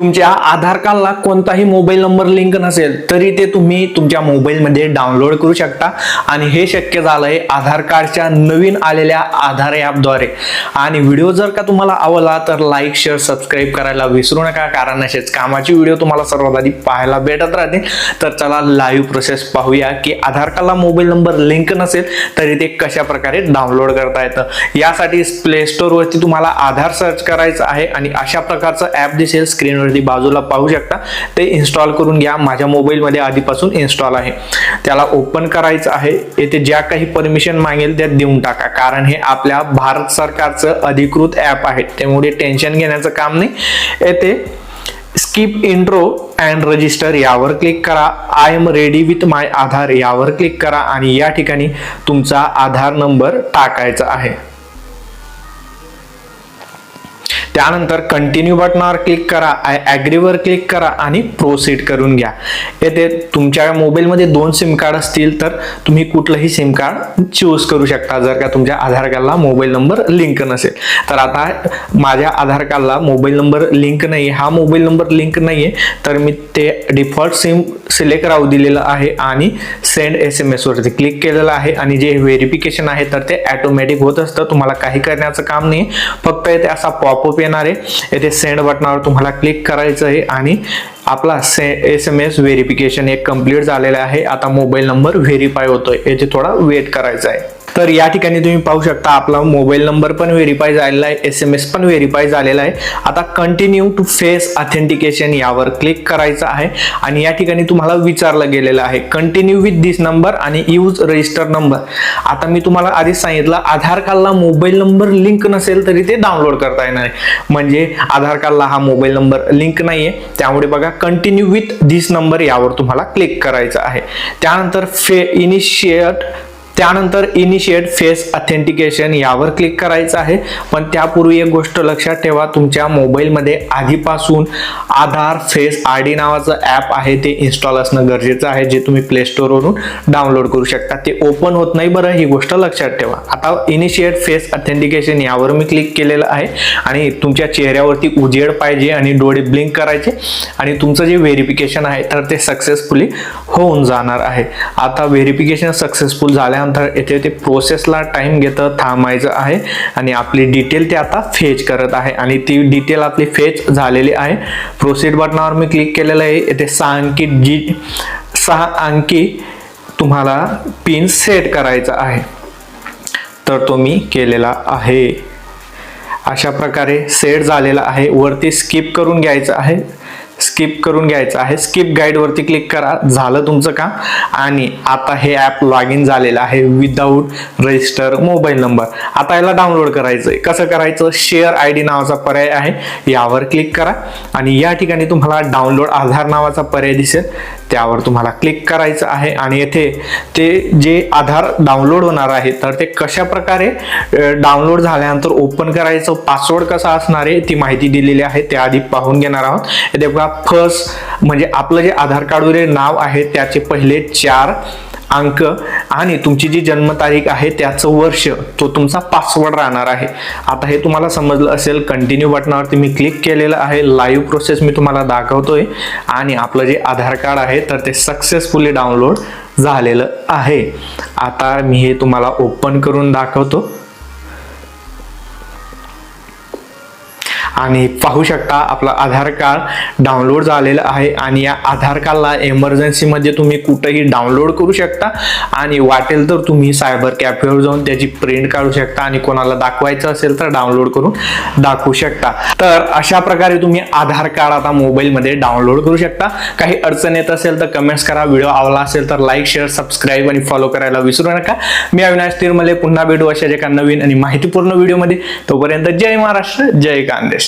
तुमच्या आधार कार्डला कोणताही मोबाईल नंबर लिंक नसेल तरी ते तुम्ही तुमच्या मोबाईलमध्ये डाउनलोड करू शकता. आणि हे शक्य झालंय आधार कार्डच्या नवीन आलेल्या आधार ॲपद्वारे. आणि व्हिडिओ जर का तुम्हाला आवडला तर लाईक शेअर सबस्क्राईब करायला विसरू नका कारण असेच कामाची व्हिडिओ तुम्हाला सर्वात आधी पाहायला भेटत राहतील. तर चला लाईव्ह प्रोसेस पाहूया की आधार कार्डला मोबाईल नंबर लिंक नसेल तरी ते कशा प्रकारे डाउनलोड करता येतं. यासाठी प्ले स्टोअरवरती तुम्हाला आधार सर्च करायचं आहे आणि अशा प्रकारचं ॲप दिसेल स्क्रीनवर वरती बाजूला पाहू शकता. ते इन्स्टॉल करून घ्या. माझ्या मोबाईलमध्ये आधीपासून इन्स्टॉल आहे. त्याला ओपन करायचं आहे. येथे ज्या काही परमिशन मागेल त्या देऊन टाका. कारण हे आपल्या भारत सरकारचं अधिकृत ॲप आहे. त्यामुळे टेन्शन घेण्याचं काम नाही. येथे स्किप इंट्रो अँड रजिस्टर यावर क्लिक करा. I am ready with my Aadhaar यावर क्लिक करा. आणि या ठिकाणी तुमचा आधार नंबर टाकायचा आहे. त्यानंतर कंटिन्यू बटनावर क्लिक करा आय ॲग्रीवर क्लिक करा आणि प्रोसीड करून घ्या. येथे तुमच्या मोबाईलमध्ये दोन सिम कार्ड असतील तर तुम्ही कुठलंही सिम कार्ड चूज करू शकता जर का तुमच्या आधार कार्डला मोबाईल नंबर लिंक नसेल. तर आता माझ्या आधार कार्डला मोबाईल नंबर लिंक नाही हा मोबाईल नंबर लिंक नाही आहे तर मी ते डिफॉल्ट सिम सिलेक्ट राहू दिलेलं आहे आणि सेंड एस एम एसवरती क्लिक केलेलं आहे आणि जे व्हेरिफिकेशन आहे तर ते ॲटोमॅटिक होत असतं. तुम्हाला काही करण्याचं काम नाही फक्त येथे असा पॉपअप येणार आहे. येथे सेंड बटनावर तुम्हाला क्लिक करायचं आहे आणि आपला S S M S verification एक कंप्लीट झालेलं आहे. आता मोबाईल नंबर व्हेरीफाय होतोय. याचे थोडा वेट करायचा आहे. तर या ठिकाणी तुम्ही पाहू शकता आपला मोबाईल नंबर पण व्हेरीफाय झालेला आहे एस एम एस पण व्हेरीफाय झालेला आहे. आता कंटिन्यू टू फेस ऑथेंटिकेशन यावर क्लिक करायचं आहे आणि या ठिकाणी तुम्हाला विचारलं गेलेलं आहे. कंटिन्यू विथ दिस नंबर आणि यूज रजिस्टर नंबर आता मी तुम्हाला आधीच सांगितलं आधार कार्डला मोबाईल नंबर लिंक नसेल तरी ते डाउनलोड करता येणार आहे. म्हणजे आधार कार्डला हा मोबाईल नंबर लिंक नाहीये. त्यामुळे बघा कंटिन्यू विथ दिस नंबर यावर तुम्हाला क्लिक करायचं आहे. त्यानंतर फे इनिशिएट त्यानंतर इनिशिएट फेस ऑथेंटिकेशन यावर क्लिक करायचं आहे. पण त्यापूर्वी एक गोष्ट लक्षात ठेवा तुमच्या मोबाईलमध्ये आधीपासून आधार फेस आय डी नावाचं ॲप आहे ते इन्स्टॉल असणं गरजेचं आहे जे तुम्ही प्ले स्टोरवरून डाउनलोड करू शकता. ते ओपन होत नाही बरं ही गोष्ट लक्षात ठेवा. आता इनिशिएट फेस ऑथेंटिकेशन यावर मी क्लिक केलेलं आहे आणि तुमच्या चेहऱ्यावरती उजेड पाहिजे आणि डोळे ब्लिंक करायचे आणि तुमचं जे व्हेरिफिकेशन आहे तर ते सक्सेसफुली होऊन जाणार आहे. आता व्हेरिफिकेशन सक्सेसफुल झाल्यानंतर येथे ते प्रोसेसला टाइम घेतं थांबायचं आहे. आणि आपली डिटेल ते आता फेच करत आहे. आणि ती डिटेल आपली फेच झालेली आहे. प्रोसीड बटनावर मी क्लिक केलेलं आहे. येथे सहा अंकी जी सहा अंकी तुम्हाला पिन सेट करायचा आहे. तर तो मी केलेला आहे. अशा प्रकारे सेट झालेला आहे. वरती स्किप करून घ्यायचं आहे. स्किप करून घ्यायचं आहे. स्किप गाईडवरती क्लिक करा. झालं तुमचं काम. आणि आता हे ॲप लॉग इन झालेलं आहे विदाऊट रजिस्टर मोबाईल नंबर आता याला डाउनलोड करायचं आहे कसं करायचं? शेअर आय डी नावाचा पर्याय आहे. यावर क्लिक करा. आणि या ठिकाणी तुम्हाला डाउनलोड आधार नावाचा पर्याय दिसेल. त्यावर तुम्हाला क्लिक करायचं आहे. आणि येथे ते जे आधार डाउनलोड होणार आहे तर ते कशा प्रकारे डाउनलोड झाल्यानंतर ओपन करायचं? पासवर्ड कसा असणार आहे? ती माहिती दिलेली आहे. त्या आधी पाहून घेणार आहोत. येथे बघा. फर्स्ट म्हणजे आपलं जे आधार कार्डवरील नाव आहे त्याचे पहिले चार अंक आणि तुमची जी जन्मतारीख आहे त्याचं वर्ष तो तुमचा पासवर्ड राहणार आहे. आता हे तुम्हाला समजलं असेल कंटिन्यू बटनावरती मी क्लिक केलेलं आहे. लाईव्ह प्रोसेस मी तुम्हाला दाखवतोय. आणि आपलं जे आधार कार्ड आहे तर ते सक्सेसफुली डाउनलोड झालेलं आहे. आता मी हे तुम्हाला ओपन करून दाखवतो. आणि पाहू शकता आपला आधार कार्ड डाउनलोड झालेलं आहे आणि या आधार कार्डला एमर्जन्सीमध्ये तुम्ही कुठंही डाउनलोड करू शकता. आणि वाटेल तर तुम्ही सायबर कॅफेवर जाऊन त्याची प्रिंट काढू शकता आणि कोणाला दाखवायचं असेल तर डाउनलोड करून दाखवू शकता. तर अशा प्रकारे तुम्ही आधार कार्ड आता मोबाईलमध्ये डाउनलोड करू शकता. काही अडचण येत असेल तर कमेंट्स करा. व्हिडिओ आवडला असेल तर लाईक शेअर सबस्क्राईब आणि फॉलो करायला विसरू नका. मी अविनाश तिरमले. पुन्हा भेटू अशा एका नवीन आणि माहितीपूर्ण व्हिडिओमध्ये तोपर्यंत जय महाराष्ट्र जय कांदेश.